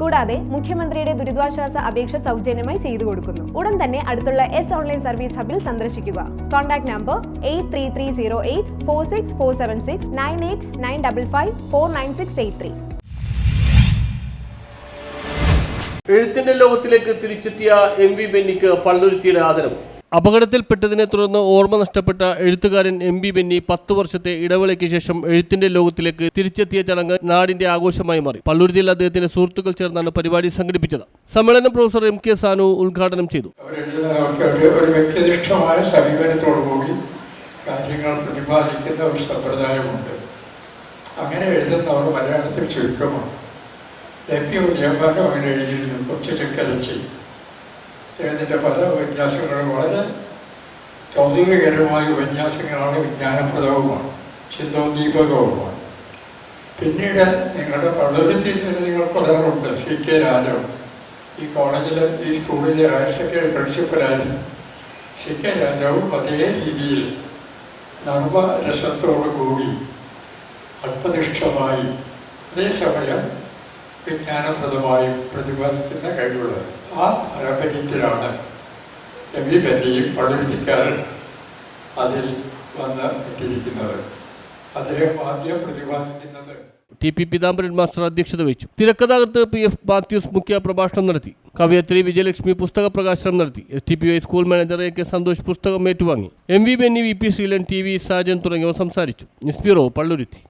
കൂടാതെ മുഖ്യമന്ത്രിയുടെ ദുരിതാശ്വാസ അപേക്ഷ സൗജന്യമായി ചെയ്തു കൊടുക്കുന്നു. ഉടൻ തന്നെ അടുത്തുള്ള എസ് ഓൺലൈൻ സർവീസ് ഹബിൽ സന്ദർശിക്കുക. Contact number eight three three zero eight four six four seven six nine eight nine double five four nine six eight three എഴുത്തിന്റെ ലോകത്തിലേക്ക് തിരിച്ചെത്തിയ എം വി ബെന്നിക്ക് പള്ളുരുത്തിയുടെ ആദരവ്. അപകടത്തിൽപ്പെട്ടതിനെ തുടർന്ന് ഓർമ്മ നഷ്ടപ്പെട്ട എഴുത്തുകാരൻ എം ബി ബെന്നി പത്ത് വർഷത്തെ ഇടവേളയ്ക്ക് ശേഷം എഴുത്തിന്റെ ലോകത്തിലേക്ക് തിരിച്ചെത്തിയ ചടങ്ങ് നാടിന്റെ ആഘോഷമായി മാറി. പള്ളുരുത്തിയിൽ അദ്ദേഹത്തിന്റെ സുഹൃത്തുക്കൾ ചേർന്നാണ് പരിപാടി സംഘടിപ്പിച്ചത്. സമ്മേളനം പ്രൊഫസർ എം കെ സാനു ഉദ്ഘാടനം ചെയ്തു. ഒരു വ്യക്തിനിഷ്ഠമായ സമീപനത്തോടുകൂടി കാര്യങ്ങൾ പ്രതിപാദിക്കുന്ന ഒരു സമ്പ്രദായമുണ്ട്. അങ്ങനെ എഴുതുന്നവർ മലയാളത്തിൽ ചുരുക്കമാണ്. പി ഉദയഭാരം അങ്ങനെ എഴുതിയിരുന്നു. കുറച്ച് ചുക്കരച്ചി അദ്ദേഹത്തിന്റെ പല ഉപന്യാസങ്ങളും വളരെ കൗതുകകരമായ ഉപന്യാസങ്ങളാണ് വിജ്ഞാനപ്രദവുമാണ് ചിന്തോദ്ദീപകവുമാണ്. പിന്നീട് നിങ്ങളുടെ പള്ളുരുത്തിയിൽ നിന്ന് നിങ്ങൾ പറയാറുണ്ട് സി കെ രാജം ഈ കോളേജിലെ ഈ സ്കൂളിലെ ഹയർ സെക്കൻഡറി പ്രിൻസിപ്പലായിരുന്നു. സി കെ രാജാവും അതേ രീതിയിൽ നർമ്മരസത്തോടു കൂടി അല്പനിഷ്ഠമായി അതേസമയം വിജ്ഞാനപ്രദമായും പ്രതിപാദിക്കുന്ന കഴിവുള്ളത്. ആ പാരമ്പര്യത്തിലാണ് എം വി ബെന്നിയും പള്ളുരുത്തിക്കാരൻ അതിൽ വന്ന് ഇട്ടിരിക്കുന്നത് അദ്ദേഹം ആദ്യം പ്രതിപാദിക്കുന്നത് ടി പി പീതാംബരൻ മാസ്റ്റർ അധ്യക്ഷത വഹിച്ചു. തിരക്കഥാകൃത്ത് പി എഫ് മാത്യൂസ് മുഖ്യ പ്രഭാഷണം നടത്തി. കവയത്രി വിജയലക്ഷ്മി പുസ്തക പ്രകാശനം നടത്തി. S T P I school manager A K Santhosh പുസ്തകം ഏറ്റുവാങ്ങി. M V Benny V P Sreelan T V Sajan തുടങ്ങിയവർ സംസാരിച്ചു. നിസ്ബിറോ പള്ളുരുത്തി.